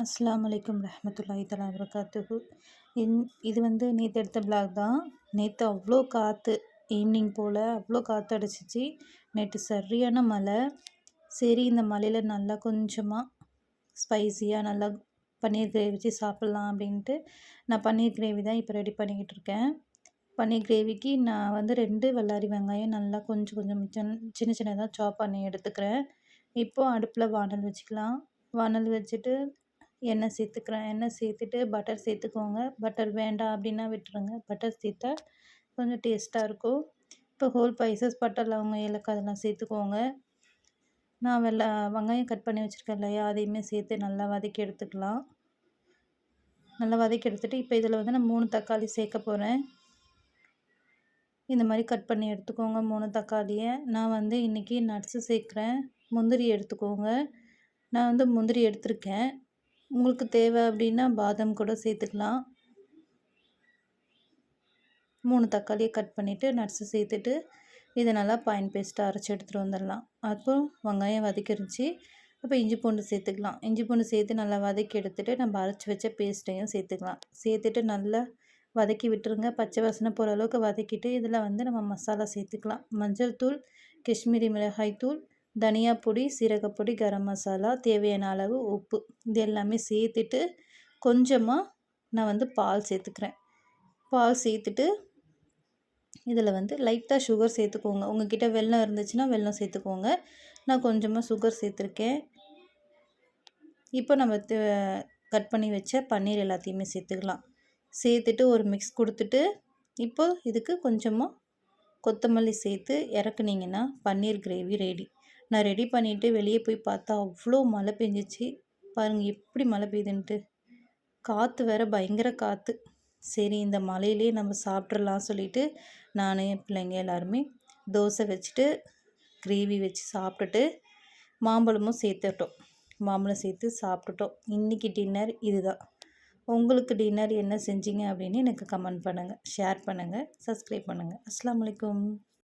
அஸ்லாம் வலைக்கம் ரஹமத்துல்லாஹி தலா வரகாத்துகு இன் இது வந்து நேற்று எடுத்த பிளாக் தான். நேற்று அவ்வளோ காற்று ஈவினிங் போல் அவ்வளோ காற்று அடிச்சிச்சு. நேற்று சரியான மழை. சரி இந்த மலையில் நல்லா கொஞ்சமாக ஸ்பைஸியாக நல்லா பன்னீர் கிரேவி வச்சு சாப்பிட்லாம் அப்படின்ட்டு நான் பன்னீர் கிரேவி தான் இப்போ ரெடி பண்ணிக்கிட்டு இருக்கேன். பன்னீர் கிரேவிக்கு நான் வந்து ரெண்டு வெள்ளாரி வெங்காயம் நல்லா கொஞ்சம் கொஞ்சம் சின்ன சின்னதாக சாப் பண்ணி எடுத்துக்கிறேன். இப்போது அடுப்பில் வானல் வச்சுக்கலாம். வானல் வச்சுட்டு எண்ணெய் சேர்த்துக்கிறேன். எண்ணெய் சேர்த்துட்டு பட்டர் சேர்த்துக்கோங்க. பட்டர் வேண்டாம் அப்படின்னா விட்டுருங்க. பட்டர் சேர்த்தா கொஞ்சம் டேஸ்ட்டாக இருக்கும். இப்போ ஹோல் பைசஸ் பட்டர் லவங்கம் ஏலக்காய் அதெல்லாம் சேர்த்துக்கோங்க. நான் வெள்ள வெங்காயம் கட் பண்ணி வச்சுருக்கேன் இல்லையா? அதையுமே சேர்த்து நல்லா வதக்கி எடுத்துக்கலாம். நல்லா வதக்கி எடுத்துகிட்டு இப்போ இதில் வந்து நான் மூணு தக்காளி சேர்க்க போகிறேன் இந்த மாதிரி கட் பண்ணி எடுத்துக்கோங்க மூணு தக்காளியை. நான் வந்து இன்றைக்கி நட்ஸு சேர்க்குறேன். முந்திரி எடுத்துக்கோங்க. நான் வந்து முந்திரி எடுத்திருக்கேன். உங்களுக்கு தேவை அப்படின்னா பாதாம் கூட சேர்த்துக்கலாம். மூணு தக்காளியை கட் பண்ணிவிட்டு நட்ஸு சேர்த்துட்டு இதை நல்லா பாயின் பேஸ்ட்டாக அரைச்சி எடுத்துகிட்டு வந்துடலாம். அப்புறம் வெங்காயம் வதக்கிருச்சு. அப்போ இஞ்சி பூண்டு சேர்த்துக்கலாம். இஞ்சி பூண்டு சேர்த்து நல்லா வதக்கி எடுத்துகிட்டு நம்ம அரைச்சி வச்ச பேஸ்ட்டையும் சேர்த்துக்கலாம். சேர்த்துட்டு நல்லா வதக்கி விட்டுருங்க. பச்சை வாசனை போகிற அளவுக்கு வதக்கிட்டு இதில் வந்து நம்ம மசாலா சேர்த்துக்கலாம். மஞ்சள் தூள் காஷ்மீரி மிளகாய் தூள் தனியா பொடி சீரகப்பொடி கரம் மசாலா தேவையான அளவு உப்பு. இது எல்லாமே சேர்த்துட்டு கொஞ்சமாக நான் வந்து பால் சேர்த்துக்கிறேன். பால் சேர்த்துட்டு இதில் வந்து லைட்டாக சுகர் சேர்த்துக்கோங்க. உங்ககிட்ட வெள்ளம் இருந்துச்சுன்னா வெள்ளம் சேர்த்துக்கோங்க. நான் கொஞ்சமாக சுகர் சேர்த்துருக்கேன். இப்போ நம்ம கட் பண்ணி வச்ச பன்னீர் எல்லாத்தையுமே சேர்த்துக்கலாம். சேர்த்துட்டு ஒரு மிக்ஸ் கொடுத்துட்டு இப்போ இதுக்கு கொஞ்சமாக கொத்தமல்லி சேர்த்து இறக்குனீங்கன்னா பன்னீர் கிரேவி ரெடி நான் ரெடி பண்ணிவிட்டு வெளியே போய் பார்த்தா அவ்வளோ மழை பெஞ்சிச்சு. பாருங்கள் எப்படி மழை பெய்யுதுன்ட்டு காற்று வேற பயங்கர காற்று சரி இந்த மழையிலே நம்ம சாப்பிட்றலாம் சொல்லிவிட்டு நான் என் பிள்ளைங்க எல்லாருமே தோசை வச்சுட்டு கிரேவி வச்சு சாப்பிட்டுட்டு மாம்பழமும் சேர்த்துட்டோம். மாம்பழம் சேர்த்து சாப்பிட்டுட்டோம். இன்றைக்கி டின்னர் இதுதான். உங்களுக்கு டின்னர் என்ன செஞ்சீங்க அப்படின்னு எனக்கு கமெண்ட் பண்ணுங்கள் ஷேர் பண்ணுங்கள் சப்ஸ்கிரைப் பண்ணுங்கள் அஸ்லாம் வலைக்கம்